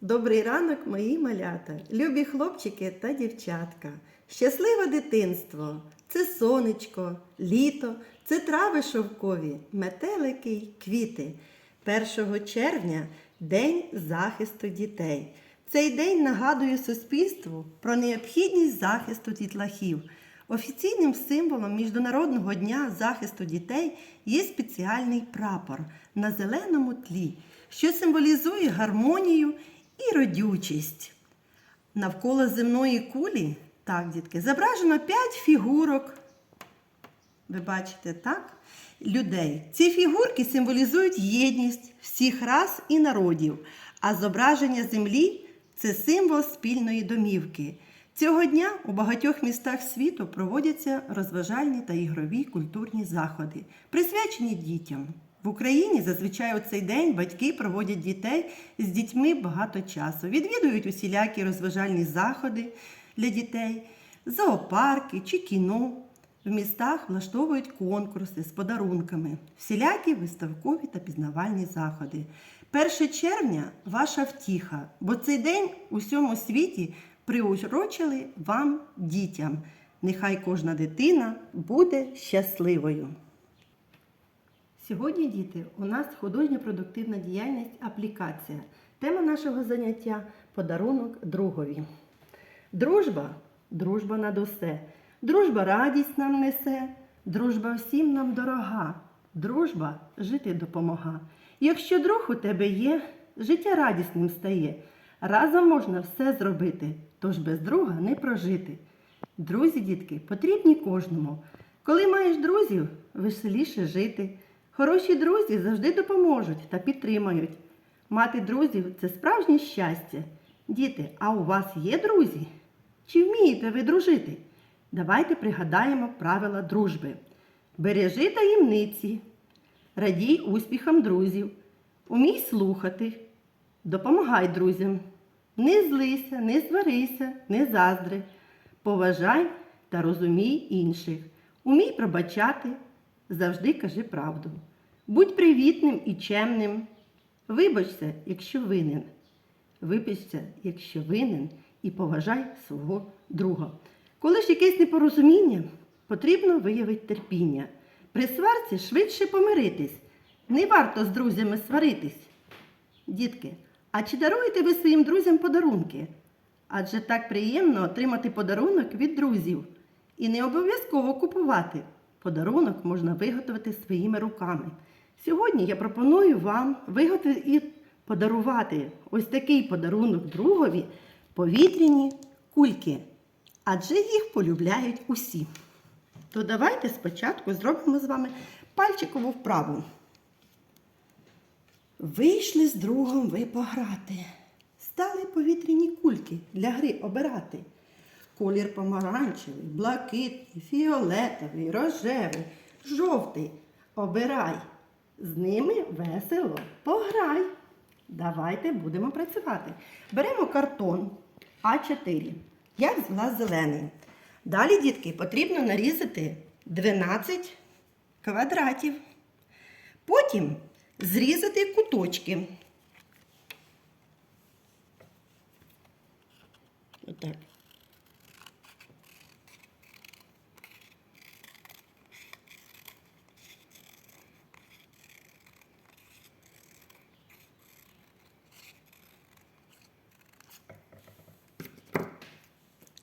Добрий ранок, мої малята, любі хлопчики та дівчатка. Щасливе дитинство це сонечко, літо, це трави шовкові, метелики й квіти. 1 червня День захисту дітей. Цей день нагадує суспільству про необхідність захисту дітлахів. Офіційним символом Міжнародного дня захисту дітей є спеціальний прапор на зеленому тлі, що символізує гармонію і родючість. Навколо земної кулі, так, дітки, зображено 5 фігурок. Ви бачите, так? Людей. Ці фігурки символізують єдність всіх рас і народів, а зображення землі це символ спільної домівки. Цього дня у багатьох містах світу проводяться розважальні та ігрові культурні заходи, присвячені дітям. В Україні зазвичай у цей день батьки проводять дітей з дітьми багато часу, відвідують усілякі розважальні заходи для дітей, зоопарки чи кіно. В містах влаштовують конкурси з подарунками, всілякі виставкові та пізнавальні заходи. 1 червня ваша втіха, бо цей день у всьому світі приурочили вам дітям. Нехай кожна дитина буде щасливою. Сьогодні, діти, у нас художньо-продуктивна діяльність аплікація. Тема нашого заняття подарунок другові. Дружба дружба над усе. Дружба радість нам несе, дружба всім нам дорога, дружба жити допомога. Якщо друг у тебе є, життя радісним стає. Разом можна все зробити, тож без друга не прожити. Друзі, дітки, потрібні кожному. Коли маєш друзів, веселіше жити. Хороші друзі завжди допоможуть та підтримають. Мати друзів це справжнє щастя. Діти, а у вас є друзі? Чи вмієте ви дружити? Давайте пригадаємо правила дружби. Бережи таємниці, радій успіхам друзів, умій слухати, допомагай друзям. Не злися, не сварися, не заздри. Поважай та розумій інших. Умій пробачати, завжди кажи правду. Будь привітним і чемним. Вибачся, якщо винен. Вибачся, якщо винен, і поважай свого друга. Коли ж якесь непорозуміння, потрібно виявити терпіння. При сварці швидше помиритись. Не варто з друзями сваритись. Дітки, а чи даруєте ви своїм друзям подарунки? Адже так приємно отримати подарунок від друзів. І не обов'язково купувати. Подарунок можна виготовити своїми руками. Сьогодні я пропоную вам виготовити і подарувати ось такий подарунок другові повітряні кульки. Адже їх полюбляють усі. То давайте спочатку зробимо з вами пальчикову вправу. Вийшли з другом ви пограти. Стали повітряні кульки для гри обирати. Колір помаранчевий, блакитний, фіолетовий, рожевий, жовтий. Обирай. З ними весело пограй. Давайте будемо працювати. Беремо картон А4. Я взяла зелений. Далі, дітки, потрібно нарізати 12 квадратів. Потім зрізати куточки. Отак.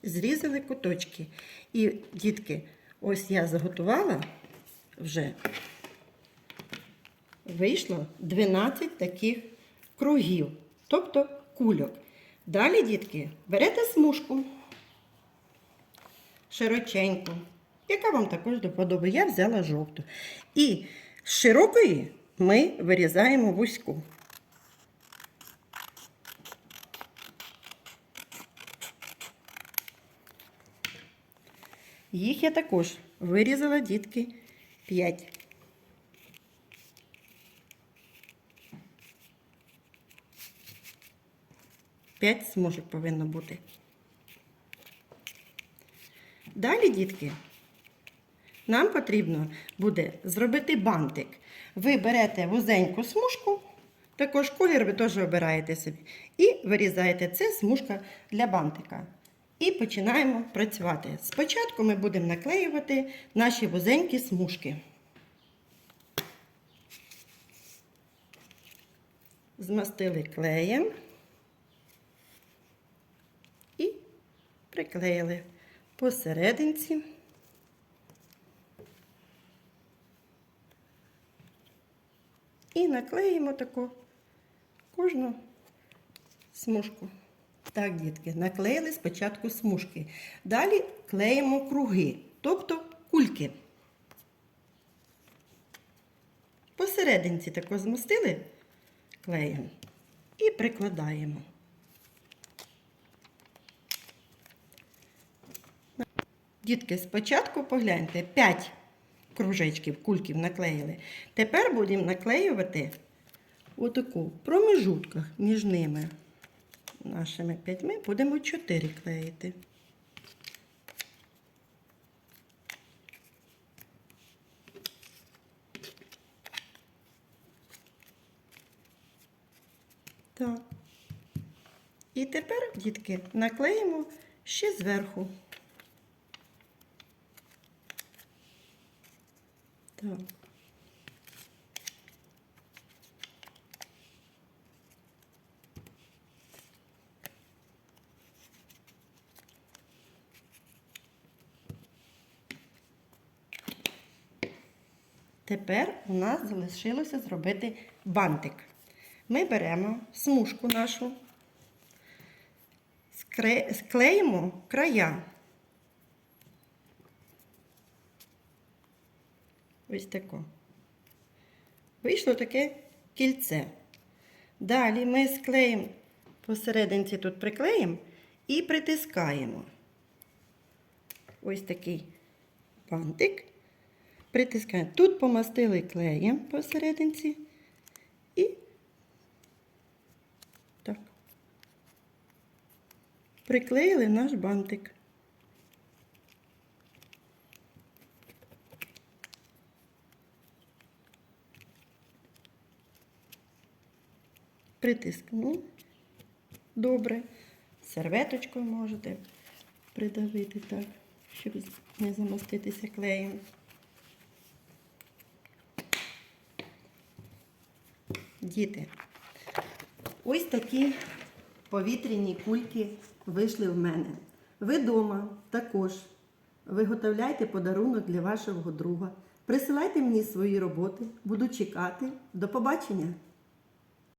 Зрізали куточки. І, дітки, ось я заготувала вже вийшло 12 таких кругів, тобто кульок. Далі, дітки, берете смужку широченьку, яка вам також до подоби. Я взяла жовту. І з широкої ми вирізаємо вузьку. Їх я також вирізала, дітки, 5. П'ять смужок повинно бути. Далі, дітки, нам потрібно буде зробити бантик. Ви берете вузеньку смужку, Також колір ви теж обираєте собі. І вирізаєте це смужка для бантика. І починаємо працювати. Спочатку ми будемо наклеювати наші вузенькі смужки. Змастили клеєм і приклеїли посерединці. І наклеїмо таку кожну смужку. Так, дітки, наклеїли спочатку смужки. Далі клеїмо круги, тобто кульки. Посерединці тако змастили клеєм і прикладаємо. Дітки, спочатку погляньте, 5 кружечків, кульків наклеїли. Тепер будемо наклеювати отаку промежутках між ними. Нашими п'ятьми будемо 4 клеїти. Так. І тепер, дітки, наклеїмо ще зверху. Так. Тепер у нас залишилося зробити бантик. Ми беремо смужку нашу, склеїмо края. Ось тако. Вийшло таке кільце. Далі ми склеїмо посерединці тут приклеїмо і притискаємо. Ось такий бантик. Притискаємо. Тут помастили клеєм посерединці і так. Приклеїли наш бантик. Притискнули. Добре. Серветочкою можете придавити так, щоб не замаститися клеєм. Діти, ось такі повітряні кульки вийшли в мене. Ви вдома також виготовляйте подарунок для вашого друга. Присилайте мені свої роботи, буду чекати. До побачення!